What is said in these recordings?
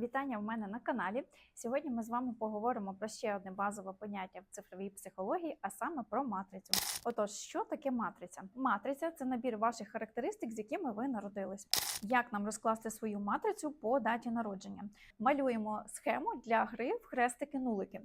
Вітання в мене на каналі. Сьогодні ми з вами поговоримо про ще одне базове поняття в цифровій психології, а саме про матрицю. Отож, що таке матриця? Матриця це набір ваших характеристик, з якими ви народились. Як нам розкласти свою матрицю по даті народження? Малюємо схему для гри в хрестики-нулики.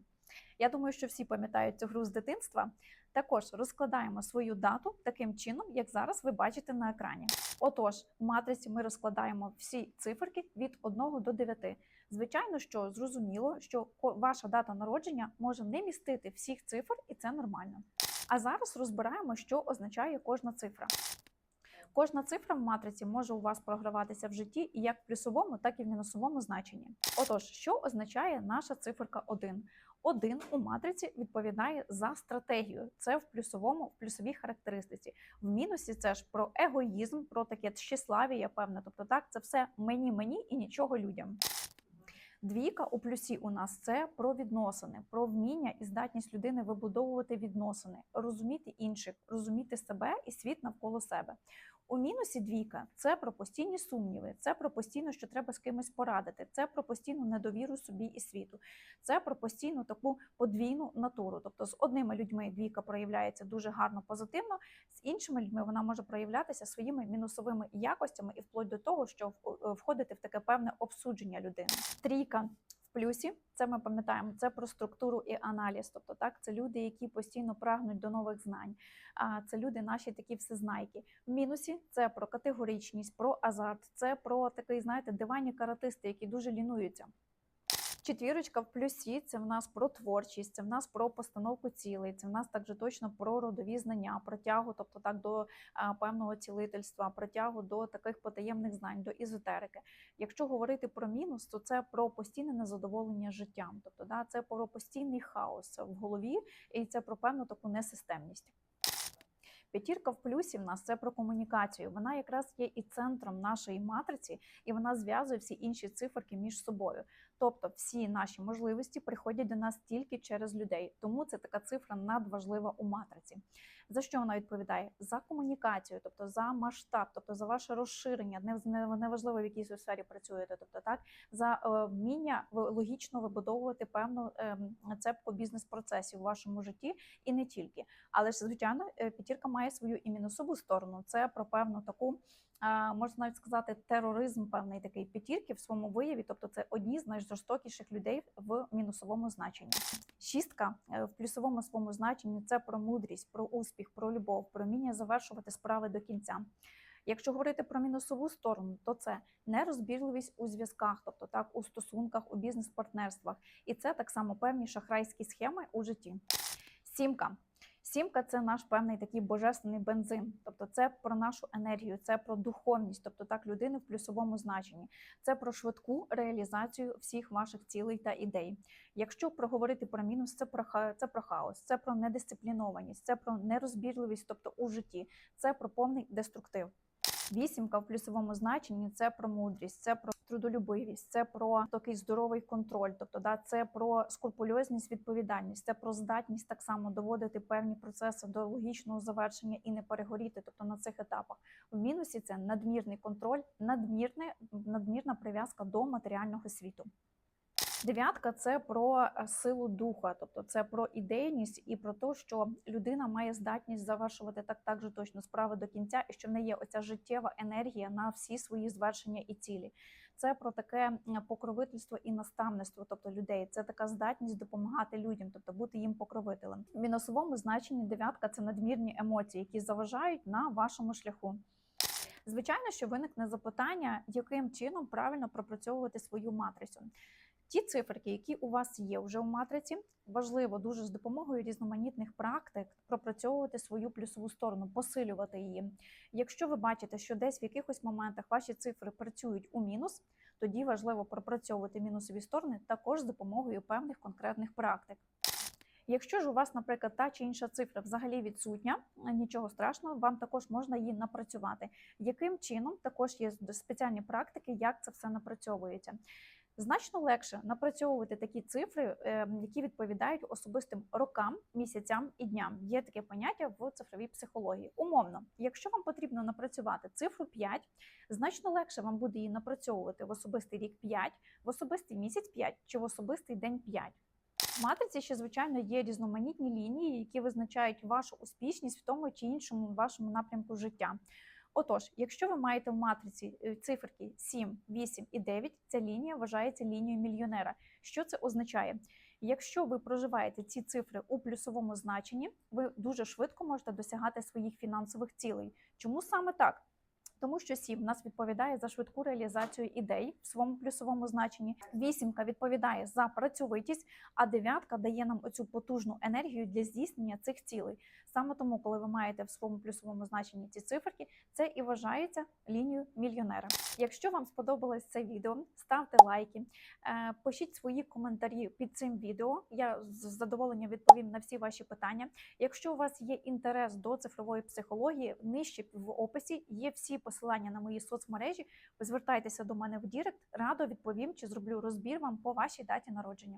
Я думаю, що всі пам'ятають цю гру з дитинства. Також розкладаємо свою дату таким чином, як зараз ви бачите на екрані. Отож, в матриці ми розкладаємо всі циферки від 1 до 9. Звичайно, що зрозуміло, що ваша дата народження може не містити всіх цифр, і це нормально. А зараз розбираємо, що означає кожна цифра. Кожна цифра в матриці може у вас програватися в житті як в плюсовому, так і в мінусовому значенні. Отож, що означає наша циферка 1? 1 у матриці відповідає за стратегію. Це в плюсовому, в плюсовій характеристиці. В мінусі це ж про егоїзм, про таке тщеславія, певне. Тобто, так, це все мені, мені і нічого людям. Двійка у плюсі у нас це про відносини, про вміння і здатність людини вибудовувати відносини, розуміти інших, розуміти себе і світ навколо себе. У мінусі двійка це про постійні сумніви, це про постійно, що треба з кимось порадити, це про постійну недовіру собі і світу, це про постійну таку подвійну натуру. Тобто з одними людьми двійка проявляється дуже гарно позитивно, з іншими людьми вона може проявлятися своїми мінусовими якостями і вплоть до того, що в- входити в таке певне обсудження людини. Трійка плюсі, це ми пам'ятаємо, це про структуру і аналіз. Тобто, так, це люди, які постійно прагнуть до нових знань. А це люди наші такі всезнайки. В мінусі це про категоричність, про азарт, це про такий, знаєте, диванні каратисти, які дуже лінуються. Четвірочка в плюсі це в нас про творчість, це в нас про постановку цілей, це в нас також точно про родові знання, про тягу, тобто так до певного цілительства, про тягу до таких потаємних знань, до ізотерики. Якщо говорити про мінус, то це про постійне незадоволення життям, тобто да, це про постійний хаос в голові, і це про певну таку несистемність. П'ятірка в плюсі в нас це про комунікацію. Вона якраз є і центром нашої матриці, і вона зв'язує всі інші циферки між собою. Тобто, всі наші можливості приходять до нас тільки через людей. Тому це така цифра надважлива у матриці. За що вона відповідає? За комунікацію, тобто за масштаб, тобто за ваше розширення, не- не- неважливо в якій сфері працюєте, тобто так за е, вміння логічно вибудовувати певну ем, цепку бізнес-процесів у вашому житті і не тільки. Але ж звичайно, е, п'ятірка має свою і мінусову сторону. Це про певну таку, можна навіть сказати, тероризм певний такий п'ятірки в своєму вияві. Тобто, це одні з найжорстокіших людей в мінусовому значенні. Шістка е, в плюсовому своєму значенні це про мудрість, про успіх, про любов, про вміння завершувати справи до кінця. Якщо говорити про мінусову сторону, то це нерозбірливість у зв'язках, тобто так у стосунках, у бізнес-партнерствах, і це так само певні шахрайські схеми у житті. Сімка. Сімка це наш певний такий божественний бензин, тобто це про нашу енергію, це про духовність, тобто так людини в плюсовому значенні. Це про швидку реалізацію всіх ваших цілей та ідей. Якщо проговорити про мінус, це про це про хаос, це про недисциплінованість, це про нерозбірливість, тобто у житті, це про повний деструктив. Вісімка в плюсовому значенні це про мудрість, це про трудолюбивість, це про такий здоровий контроль. Тобто, да, це про скрупульозність, відповідальність, це про здатність так само доводити певні процеси до логічного завершення і не перегоріти, тобто на цих етапах. В мінусі це надмірний контроль, надмірне, надмірна прив'язка до матеріального світу. Дев'ятка це про е, силу духа, тобто це про ідейність і про те, що людина має здатність завершувати так так же точно справи до кінця, і що в неї є оця життєва енергія на всі свої звершення і цілі. Це про таке покровительство і наставництво, тобто людей. Це така здатність допомагати людям, тобто бути їм покровителем. В мінусовому значенні дев'ятка це надмірні емоції, які заважають на вашому шляху. Звичайно, що виникне запитання, яким чином правильно пропрацьовувати свою матрицю. Ті циферки, які у вас є вже у матриці, важливо дуже з допомогою різноманітних практик пропрацьовувати свою плюсову сторону, посилювати її. Якщо ви бачите, що десь в якихось моментах ваші цифри працюють у мінус, тоді важливо пропрацьовувати мінусові сторони також з допомогою певних конкретних практик. Якщо ж у вас, наприклад, та чи інша цифра взагалі відсутня, нічого страшного, вам також можна її напрацювати. Яким чином також є спеціальні практики, як це все напрацьовується? Значно легше напрацьовувати такі цифри, е, які відповідають особистим рокам, місяцям і дням. Є таке поняття в цифровій психології. Умовно, якщо вам потрібно напрацювати цифру 5, значно легше вам буде її напрацьовувати в особистий рік 5, в особистий місяць 5 чи в особистий день 5. В матриці ще, звичайно, є різноманітні лінії, які визначають вашу успішність в тому чи іншому вашому напрямку життя. Отож, якщо ви маєте в матриці е, циферки 7, 8 і 9, ця лінія вважається лінією мільйонера. Що це означає? Якщо ви проживаєте ці цифри у плюсовому значенні, ви дуже швидко можете досягати своїх фінансових цілей. Чому саме так? Тому що сім в нас відповідає за швидку реалізацію ідей в своєму плюсовому значенні. Вісімка відповідає за працьовитість, а дев'ятка дає нам оцю потужну енергію для здійснення цих цілей. Саме тому, коли ви маєте в своєму плюсовому значенні ці циферки, це і вважається лінією мільйонера. Якщо вам сподобалось це відео, ставте лайки, е, пишіть свої коментарі під цим відео. Я з задоволенням відповім на всі ваші питання. Якщо у вас є інтерес до цифрової психології, нижче в описі є всі посилання на мої соцмережі. Ви звертайтеся до мене в Дірект, радо відповім чи зроблю розбір вам по вашій даті народження.